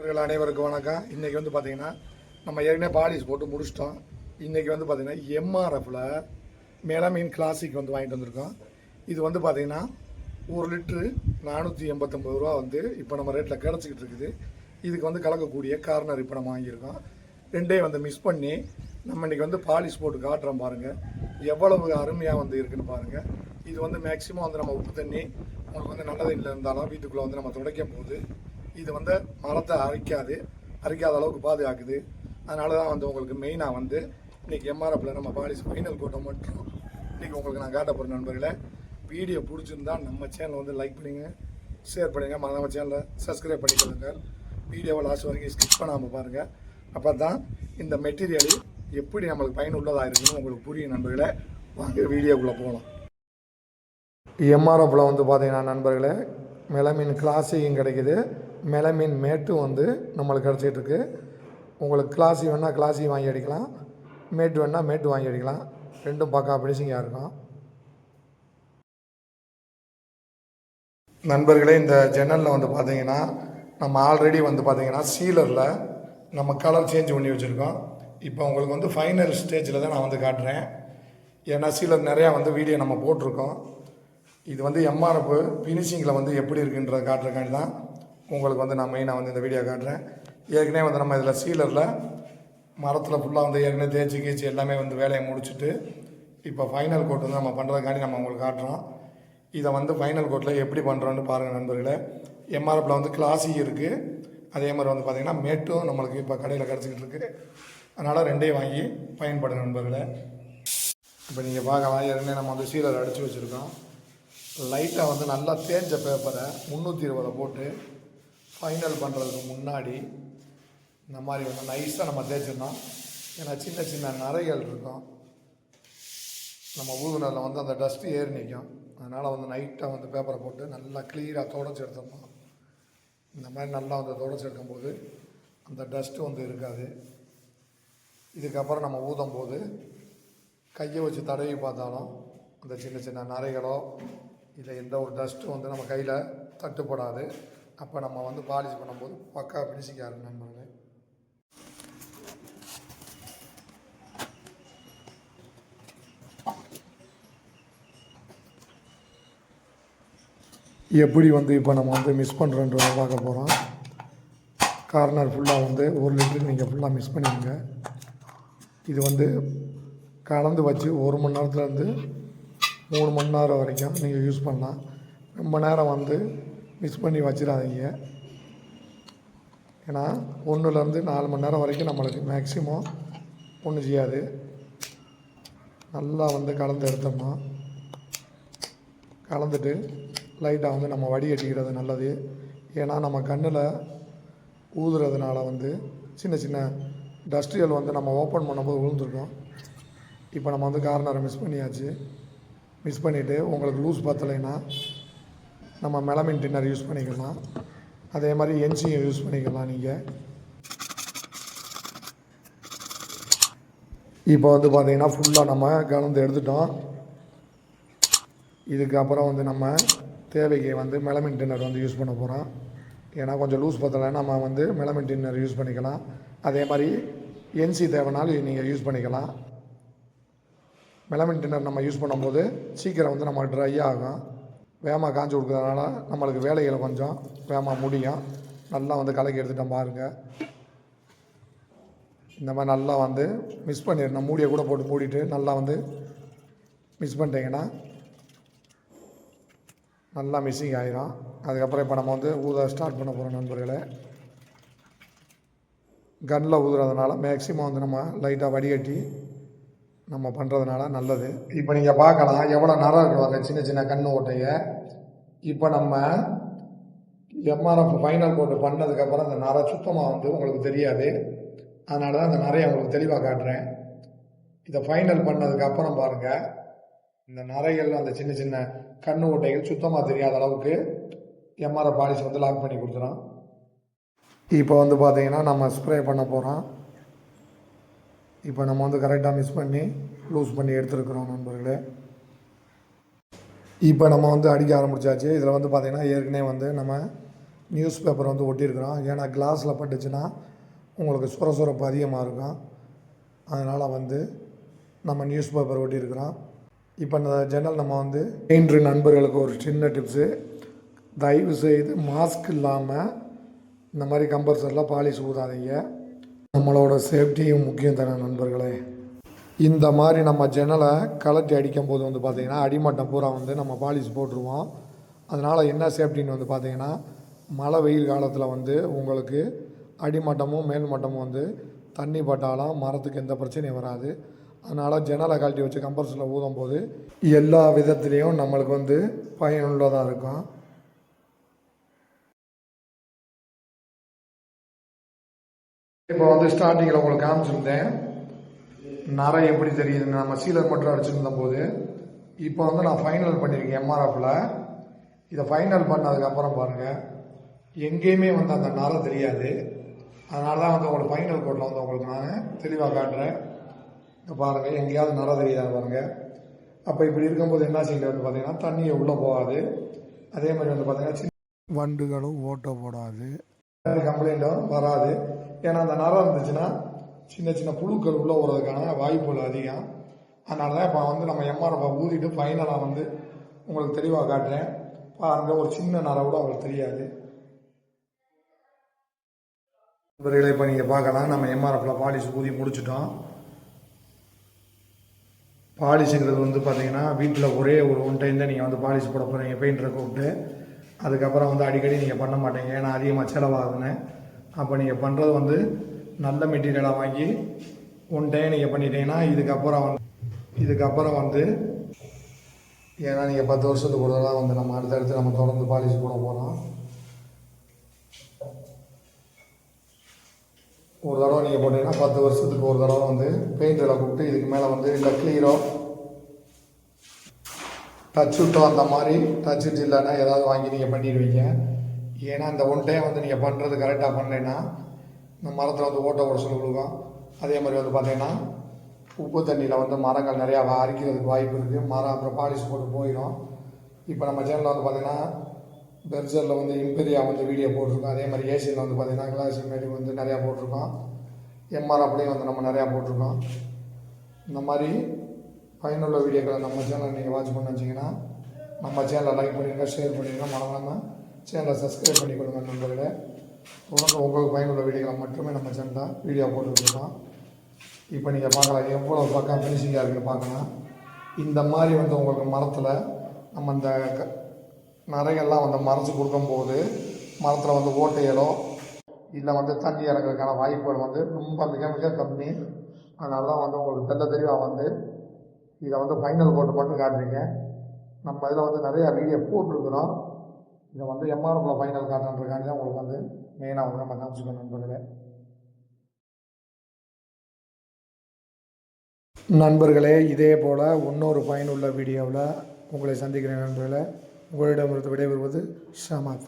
நண்பர்கள் அனைவருக்கும் வணக்கம். இன்றைக்கி வந்து பார்த்தீங்கன்னா நம்ம ஏற்கனவே பாலிஷ் போட்டு முடிச்சிட்டோம். இன்றைக்கி வந்து பார்த்திங்கன்னா எம்ஆர்எஃப்பில் மேலாமீன் கிளாசிக் வந்து வாங்கிட்டு வந்திருக்கோம். இது வந்து பார்த்தீங்கன்னா ஒரு லிட்ரு நானூற்றி எண்பத்தொம்பது ரூபா வந்து இப்போ நம்ம ரேட்டில் கிடச்சிக்கிட்டு இருக்குது. இதுக்கு வந்து கலக்கக்கூடிய கார்னர் இப்போ நம்ம வாங்கியிருக்கோம். ரெண்டே வந்து மிஸ் பண்ணி நம்ம இன்றைக்கி வந்து பாலிஷ் போட்டு காட்டுறோம் பாருங்கள் எவ்வளவு அருமையாக வந்து இருக்குன்னு பாருங்கள் இது வந்து மேக்ஸிமம் வந்து நம்ம உப்பு தண்ணி உங்களுக்கு வந்து நல்ல தண்ணியில் இருந்தாலும் வீட்டுக்குள்ளே வந்து நம்ம துடைக்கும் போது இது வந்து மரத்தை அரிக்காது அரிக்காத அளவுக்கு பாதுகாக்குது. அதனால தான் வந்து உங்களுக்கு மெயினாக வந்து இன்றைக்கி எம்ஆர்எஃப்பில் நம்ம பாலிஸ் ஃபைனல் கோட்டை மட்டும் இன்றைக்கி உங்களுக்கு நான் காட்ட போகிற நண்பர்களே. வீடியோ பிடிச்சிருந்தா நம்ம சேனலை வந்து லைக் பண்ணுங்க ஷேர் பண்ணுங்கள் நம்ம சேனலை சப்ஸ்கிரைப் பண்ணிக்கொள்ளுங்க வீடியோவை லாஸ்ட் வரைக்கும் ஸ்கிப் பண்ணாமல் பாருங்கள் அப்போ தான் இந்த மெட்டீரியல் எப்படி நம்மளுக்கு பயனுள்ளதாக இருக்குன்னு உங்களுக்கு புரியும் நண்பர்களே. வாங்க வீடியோக்குள்ளே போகலாம் எம்ஆர்எஃப்பில் வந்து பார்த்தீங்கன்னா நண்பர்களே மெலமின் கிளாசிக்கும் கிடைக்குது. மெலமின் மேட்டும் வந்து நம்மளுக்கு கிடச்சிட்ருக்கு. உங்களுக்கு கிளாசி வேணால் கிளாசி வாங்கி அடிக்கலாம். மேட்டு வேணால் மேட்டு வாங்கி அடிக்கலாம். ரெண்டும் பக்கா ஃபினிஷிங்காக இருக்கும். நண்பர்களே இந்த ஜன்னலில் வந்து பார்த்தீங்கன்னா நம்ம ஆல்ரெடி வந்து பார்த்தீங்கன்னா சீலரில் நம்ம கலர் சேஞ்ச் பண்ணி வச்சுருக்கோம். இப்போ உங்களுக்கு வந்து ஃபைனல் ஸ்டேஜில் தான் நான் வந்து காட்டுறேன். ஏன்னா சீலர் நிறையா வந்து வீடியோ நம்ம போட்டிருக்கோம். இது வந்து எம்ஆர்எஃப் ஃபினிஷிங்கில் வந்து எப்படி இருக்குன்றத காட்டுறக்காண்டி தான் உங்களுக்கு வந்து நான் மெயினாக வந்து இந்த வீடியோ காட்டுறேன். ஏற்கனவே வந்து நம்ம இதில் சீலரில் மரத்தில் ஃபுல்லாக வந்து ஏற்கனவே தேய்ச்சி கீச்சு எல்லாமே வந்து வேலையை முடிச்சுட்டு இப்போ ஃபைனல் கோட் வந்து நம்ம பண்ணுறதுக்காண்டி நம்ம உங்களுக்கு காட்டுறோம். இதை வந்து ஃபைனல் கோட்டில் எப்படி பண்ணுறோன்னு பாருங்கள் நண்பர்களே. எம்ஆர்எஃப்பில் வந்து கிளாசி இருக்குது அதே மாதிரி வந்து பார்த்திங்கன்னா மேட்டும் நம்மளுக்கு இப்போ கடையில் கிடச்சிக்கிட்டு இருக்குது அதனால் ரெண்டையும் வாங்கி பயன்படுங்க நண்பர்களே. இப்போ நீங்கள் பார்க்கலாம் ஏற்கனவே நம்ம வந்து சீலர் அடித்து வச்சுருக்கோம். லைட்டாக வந்து நல்லா தேஞ்ச பேப்பரை முந்நூற்றி இருபதை போட்டு ஃபைனல் பண்ணுறதுக்கு முன்னாடி இந்த மாதிரி வந்து நைஸாக நம்ம தேய்ச்சிடணும். ஏன்னா சின்ன சின்ன நரைகள் இருக்கும். நம்ம ஊதுனரில் வந்து அந்த டஸ்ட்டு ஏறி நிற்கும் அதனால் வந்து நைட்டாக வந்து பேப்பரை போட்டு நல்லா க்ளீனாக தொடச்சி எடுத்துடணும். இந்த மாதிரி நல்லா வந்து தொடச்சி எடுக்கும்போது அந்த டஸ்ட்டு வந்து இருக்காது. இதுக்கப்புறம் நம்ம ஊதும் போது கையை வச்சு தடவி பார்த்தாலும் அந்த சின்ன சின்ன நரைகளோ இல்லை எந்த ஒரு டஸ்ட்டும் வந்து நம்ம கையில் தட்டுப்படாது. அப்போ நம்ம வந்து பாலிஷ் பண்ணும்போது பக்கா ஃபினிஷிங்காக இருக்கும் நண்பர்களே? எப்படி வந்து இப்போ நம்ம வந்து மிஸ் பண்ணுறோன்றதை பார்க்க போகிறோம் கார்னர் ஃபுல்லாக வந்து ஒரு லிட்டருக்கு நீங்கள் ஃபுல்லாக மிஸ் பண்ணிடுங்க இது வந்து கலந்து வச்சு ஒரு மணி நேரத்துலேருந்து மூணு மணி நேரம் வரைக்கும் நீங்கள் யூஸ் பண்ணலாம். ரொம்ப நேரம் வந்து மிஸ் பண்ணி வச்சிடாதீங்க. ஏன்னா ஒன்றுலேருந்து நாலு மணி நேரம் வரைக்கும் நம்மளுக்கு மேக்ஸிமம் ஒன்றும் செய்யாது. நல்லா வந்து கலந்து எடுத்தோம்னா கலந்துட்டு லைட்டாக வந்து நம்ம வடிகட்டிக்கிறது நல்லது. ஏன்னா நம்ம கண்ணில் ஊதுறதுனால வந்து சின்ன சின்ன டஸ்ட்ரியல் வந்து நம்ம ஓப்பன் பண்ணும்போது விழுந்துருக்கோம் இப்போ நம்ம வந்து கார்னரை மிஸ் பண்ணியாச்சு. மிஸ் பண்ணிவிட்டு உங்களுக்கு லூஸ் பத்தலைன்னா நம்ம மெலமின் டின்னர் யூஸ் பண்ணிக்கலாம். அதே மாதிரி என்சியை யூஸ் பண்ணிக்கலாம் நீங்கள் இப்போ வந்து பார்த்தீங்கன்னா ஃபுல்லாக நம்ம கலந்து எடுத்துட்டோம். இதுக்கப்புறம் வந்து நம்ம தேவைக்கு வந்து மெலமின் டின்னர் வந்து யூஸ் பண்ண போகிறோம் ஏன்னா கொஞ்சம் லூஸ் பத்தலை நம்ம வந்து மெலமின் டின்னர் யூஸ் பண்ணிக்கலாம். அதே மாதிரி என்சி தேவைனாலும் நீங்கள் யூஸ் பண்ணிக்கலாம். மெலமின் டின்னர் நம்ம யூஸ் பண்ணும்போது சீக்கிரம் வந்து நம்ம ட்ரை ஆகும். வேகமாக காஞ்சி கொடுக்கறதுனால நம்மளுக்கு வேலைகளை கொஞ்சம் வேகமாக முடியும். நல்லா வந்து கலக்கி எடுத்துட்டோம் பாருங்கள் இந்த மாதிரி நல்லா வந்து மிஸ் பண்ணிடணும் மூடியை கூட போட்டு மூடிட்டு நல்லா வந்து மிஸ் பண்ணிட்டீங்கன்னா நல்லா மிஸ்ஸிங் ஆயிரும். அதுக்கப்புறம் இப்போ நம்ம வந்து ஊத ஸ்டார்ட் பண்ண போகிறோம் நண்பர்களே. கன்னில் ஊதுறதுனால மேக்ஸிமம் வந்து நம்ம லைட்டாக வடிகட்டி நம்ம பண்ணுறதுனால நல்லது. இப்போ நீங்கள் பார்க்கலாம் எவ்வளோ நரம் இருக்குவாங்க சின்ன சின்ன கண்ணு ஓட்டைய. இப்போ நம்ம எம்ஆர்எஃப் ஃபைனல் போட்டு பண்ணதுக்கப்புறம் அந்த நரை சுத்தமாக வந்து உங்களுக்கு தெரியாது. அதனால தான் அந்த நரையை உங்களுக்கு தெளிவாக காட்டுறேன். இதை ஃபைனல் பண்ணதுக்கப்புறம் பாருங்கள் இந்த நரைகள் அந்த சின்ன சின்ன கண்ணு ஓட்டைகள் சுத்தமாக தெரியாத அளவுக்கு எம்ஆர்எஃப் பாலிசி வந்து லாக் பண்ணி கொடுத்துறோம் இப்போ வந்து பார்த்தீங்கன்னா நம்ம ஸ்ப்ரே பண்ண போகிறோம் இப்போ நம்ம வந்து கரெக்டாக மிஸ் பண்ணி லூஸ் பண்ணி எடுத்துருக்குறோம் நண்பர்களே. இப்போ நம்ம வந்து அடிக்க ஆரம்பிச்சாச்சு. இதில் வந்து பார்த்திங்கன்னா ஏற்கனவே வந்து நம்ம நியூஸ் பேப்பர் வந்து ஒட்டியிருக்கிறோம். ஏன்னா கிளாஸில் பட்டுச்சுன்னா உங்களுக்கு சுரசுரப்பு அதிகமாக இருக்கும். அதனால் வந்து நம்ம நியூஸ் பேப்பர் ஒட்டியிருக்கிறோம். இப்போ இந்த ஜன்னல் நம்ம வந்து இன்று நண்பர்களுக்கு ஒரு சின்ன டிப்ஸு தயவு செய்து மாஸ்க் இல்லாமல் இந்த மாதிரி கம்பல்சரிலாம் பாலிஷ் ஊதாதீங்க. நம்மளோட சேஃப்டியும் முக்கியம் தானே நண்பர்களே. இந்த மாதிரி நம்ம ஜன்னலை கலட்டி அடிக்கும் போது வந்து பார்த்திங்கன்னா அடிமட்டம் பூரா வந்து நம்ம பாலிஷ் போட்டுருவோம். அதனால் என்ன சேஃப்டின்னு வந்து பார்த்திங்கன்னா மழை வெயில் காலத்தில் வந்து உங்களுக்கு அடிமட்டமும் மேல்மட்டமும் வந்து தண்ணி பட்டாலும் மரத்துக்கு எந்த பிரச்சனையும் வராது. அதனால் ஜன்னலை கழட்டி வச்சு கம்பர்ஸில் ஊதும் போது எல்லா விதத்துலேயும் நம்மளுக்கு வந்து பயனுள்ளதாக இருக்கும். இப்போ வந்து ஸ்டார்டிங்கில் உங்களுக்கு காமிச்சிருந்தேன். நரை எப்படி தெரியுதுன்னு நம்ம சீலர் மட்டும் அடிச்சிருந்த போது இப்போ வந்து நான் ஃபைனல் பண்ணியிருக்கேன் எம்ஆர்எஃப்பில் இதை ஃபைனல் பண்ணதுக்கப்புறம் பாருங்கள் எங்கேயுமே வந்து அந்த நரை தெரியாது. அதனால தான் வந்து உங்களுக்கு ஃபைனல் கோட்டில் வந்து உங்களுக்கு நான் தெளிவாக காட்டுறேன். இங்க பாருங்கள் எங்கேயாவது நரை தெரியுதா பாருங்கள் அப்போ இப்படி இருக்கும்போது என்ன செய்யல வந்து பார்த்தீங்கன்னா தண்ணியை உள்ளே போகாது. அதே மாதிரி வந்து பார்த்தீங்கன்னா வண்டுகளும் ஓட்ட போடாது கம்ப்ளைண்ட்டும் வராது. ஏன்னா அந்த நரம் இருந்துச்சுன்னா சின்ன சின்ன புழுக்கள் உள்ளே வர்றதுக்கான வாய்ப்புகள் அதிகம். அதனால தான் இப்போ வந்து நம்ம எம்ஆர்எஃப் ஊதிட்டு ஃபைனலாக வந்து உங்களுக்கு தெளிவாக காட்டுறேன். பாருங்க ஒரு சின்ன நரை கூட உங்களுக்கு தெரியாது. நண்பர்களை இப்போ நீங்கள் பார்க்கலாம். நம்ம எம்ஆர்எஃப்ல பாலிஷ் ஊதி முடிச்சிட்டோம். பாலிஷுங்கிறது வந்து பார்த்தீங்கன்னா வீட்டில் ஒரே ஒரு ஒன் டைம் தான் நீங்கள் வந்து பாலிஷ் போட போகிறீங்க பெயிண்டரை கூப்பிட்டு. அதுக்கப்புறம் வந்து அடிக்கடி நீங்கள் பண்ண மாட்டீங்க. ஏன்னா அதிகமாக செலவாகுதுன்னு. அப்போ நீங்கள் பண்ணுறது வந்து நல்ல மெட்டீரியலாக வாங்கி ஒன் டைம் நீங்கள் பண்ணிட்டீங்கன்னா இதுக்கப்புறம் வந்து இதுக்கப்புறம் வந்து ஏன்னா நீங்கள் பத்து வருஷத்துக்கு ஒரு தடவை வந்து நம்ம அடுத்தடுத்து நம்ம தொடர்ந்து பாலிசி போட போகிறோம் ஒரு தடவை நீங்கள் போட்டீங்கன்னா பத்து வருஷத்துக்கு ஒரு தடவை வந்து பெயிண்டரில் கூப்பிட்டு இதுக்கு மேலே வந்து இல்லை கிளீரோ டச் அந்த மாதிரி டச் விட்டு இல்லைன்னா ஏதாவது வாங்கி நீங்கள் பண்ணிடுவீங்க. ஏன்னா இந்த ஒன் டைம் வந்து நீங்கள் பண்ணுறது கரெக்டாக பண்ணலைன்னா இந்த மரத்தில் வந்து ஓட்ட சொல்லி விழுகும் அதே மாதிரி வந்து பார்த்தீங்கன்னா உப்பு தண்ணியில் வந்து மரங்கள் நிறையா அரிக்கிறதுக்கு வாய்ப்பு இருக்குது மரம் அப்புறம் பாலிஷ் போட்டு போயிடும் இப்போ நம்ம சேனலில் வந்து பார்த்தீங்கன்னா பெர்ஜரில் வந்து இம்பீரியா வந்து வீடியோ போட்டிருக்கோம். அதே மாதிரி ஏசியில் வந்து பார்த்தீங்கன்னா கிளாஸ் மேடி வந்து நிறையா போட்டிருக்கோம். எம்ஆர்எஃப்லேயும் வந்து நம்ம நிறையா போட்டிருக்கோம். இந்த மாதிரி பயனுள்ள வீடியோக்களை நம்ம சேனல் நீங்கள் வாட்ச் பண்ண வச்சிங்கன்னா நம்ம சேனலை லைக் பண்ணிடுங்க ஷேர் பண்ணிடுங்க. மறக்காமல் சேனலை சப்ஸ்கிரைப் பண்ணி கொடுங்க நண்பர்களே. தொடர்ந்து உங்களுக்கு பயனுள்ள வீடியோக்களை மட்டுமே நம்ம சேனலில் வீடியோ போட்டுருக்கோம் இப்போ நீங்கள் பார்க்கலாம் எவ்வளோ பக்கம் ஃபினிஷிங்காக இருக்குது பார்க்கலாம். இந்த மாதிரி வந்து உங்களுக்கு மரத்தில் நம்ம இந்த க- நரைகள்லாம் வந்து மறைச்சி கொடுக்கும்போது மரத்தில் வந்து ஓட்டைகளோ இல்லை வந்து தண்ணி இறங்குறதுக்கான வாய்ப்புகள் வந்து ரொம்ப மிக மிக கம்மி. அதனால தான் வந்து உங்களுக்கு தெல்ல தெளிவாக வந்து இதை வந்து ஃபைனல் போட்டு மட்டும் காட்டுறீங்க. நம்ம இதில் வந்து நிறையா வீடியோ போட்டிருக்கிறோம். இதை வந்து எம்ஆர்எஃப்ல ஃபைனல் காட்டுறதுக்காண்டி தான் உங்களுக்கு வந்து மெயினாக வந்து நம்ம காமிச்சிக்கணும் நண்பர்களே. நண்பர்களே இதே போல் இன்னொரு பயனுள்ள வீடியோவில் உங்களை சந்திக்கிறேன் நண்பர்களே. உங்களிடமிருந்து விடைபெறுவது ஷமாத்